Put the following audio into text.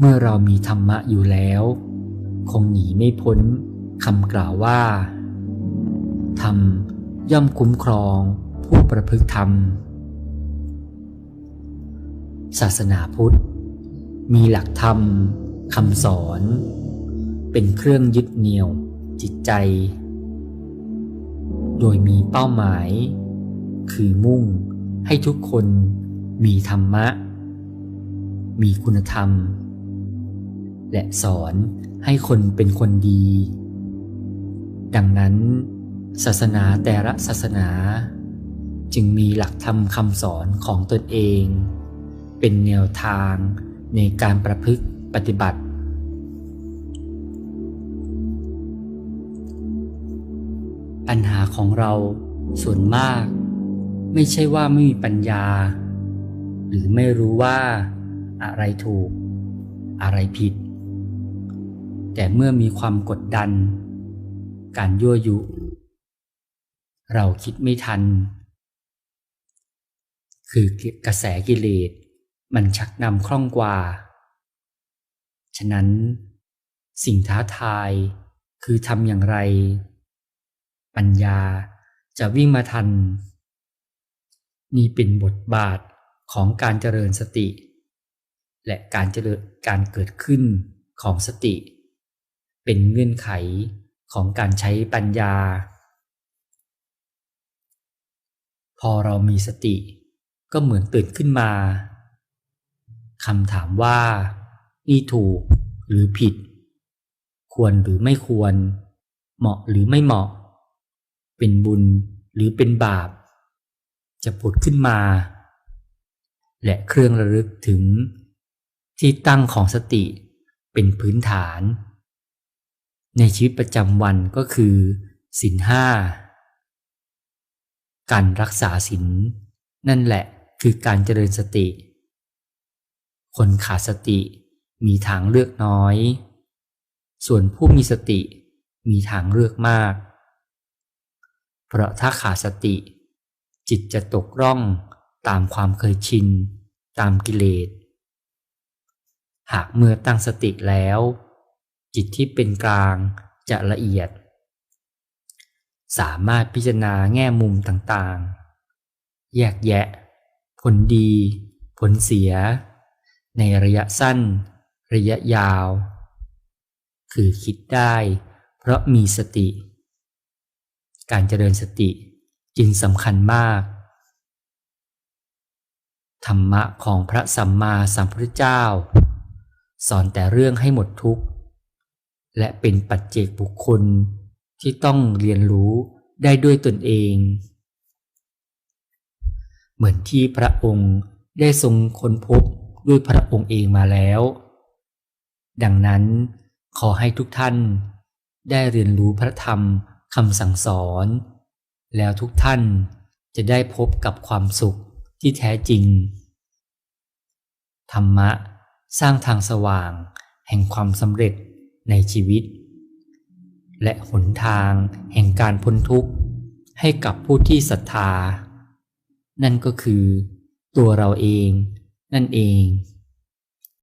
เมื่อเรามีธรรมะอยู่แล้ว คงหนีไม่พ้นคำกล่าวว่า ธรรมย่อมคุ้มครองผู้ประพฤติธรรม ศาสนาพุทธ มีหลักธรรมคำสอน เป็นเครื่องยึดเหนี่ยวจิตใจ โดยมีเป้าหมาย คือมุ่งให้ทุกคนมีธรรมะ มีคุณธรรม และสอนให้คนเป็นคนดี ดังนั้น ศาสนาแต่ละศาสนา จึงมีหลักธรรมคำสอนของตนเอง เป็นแนวทางในการประพฤติปฏิบัติ ปัญหาของเราส่วนมาก ไม่ใช่ว่าไม่มีปัญญา หรือไม่รู้ว่าอะไรถูก อะไรผิด แต่เมื่อมีความกดดัน การยั่วยุ เราคิดไม่ทัน คือกระแสกิเลสมันชักนำคล่องกว่า ฉะนั้นสิ่งท้าทายคือทำอย่างไร ปัญญาจะวิ่งมาทัน นี่เป็นบทบาทของการเจริญสติ และการเจริญการเกิดขึ้นของสติ เป็นเงื่อนไขของการใช้ปัญญา พอเรามีสติก็เหมือนตื่นขึ้นมาคำถามว่านี่ถูกหรือผิด ควรหรือไม่ควร เหมาะหรือไม่เหมาะ เป็นบุญหรือเป็นบาป จะผุดขึ้นมา และเครื่องระลึกถึงที่ตั้งของสติเป็นพื้นฐาน ในชีวิตประจำวันก็คือศีลห้าการรักษาศีลนั่นแหละคือการเจริญสติ คนขาดสติมีทางเลือกน้อย ส่วนผู้มีสติมีทางเลือกมาก เพราะถ้าขาดสติ จิตจะตกร่องตามความเคยชิน ตามกิเลส หากเมื่อตั้งสติแล้ว จิตที่เป็นกลางจะละเอียด สามารถพิจารณาแง่มุมต่างๆ แยกแยะ ผลดี ผลเสีย ในระยะสั้น ระยะยาว คือคิดได้ เพราะมีสติ การเจริญสติจึงสำคัญมาก ธรรมะของพระสัมมาสัมพุทธเจ้า สอนแต่เรื่องให้หมดทุกข์ และเป็นปัจเจกบุคคลที่ต้องเรียนรู้ได้ด้วยตนเอง เหมือนที่พระองค์ได้ทรงค้นพบด้วยพระองค์เองมาแล้ว ดังนั้นขอให้ทุกท่านได้เรียนรู้พระธรรมคำสั่งสอน แล้วทุกท่านจะได้พบกับความสุขที่แท้จริง ธรรมะสร้างทางสว่างแห่งความสำเร็จ ในชีวิต และหนทางแห่งการพ้นทุกข์ให้กับผู้ที่ศรัทธา นั่นก็คือตัวเราเองนั่นเอง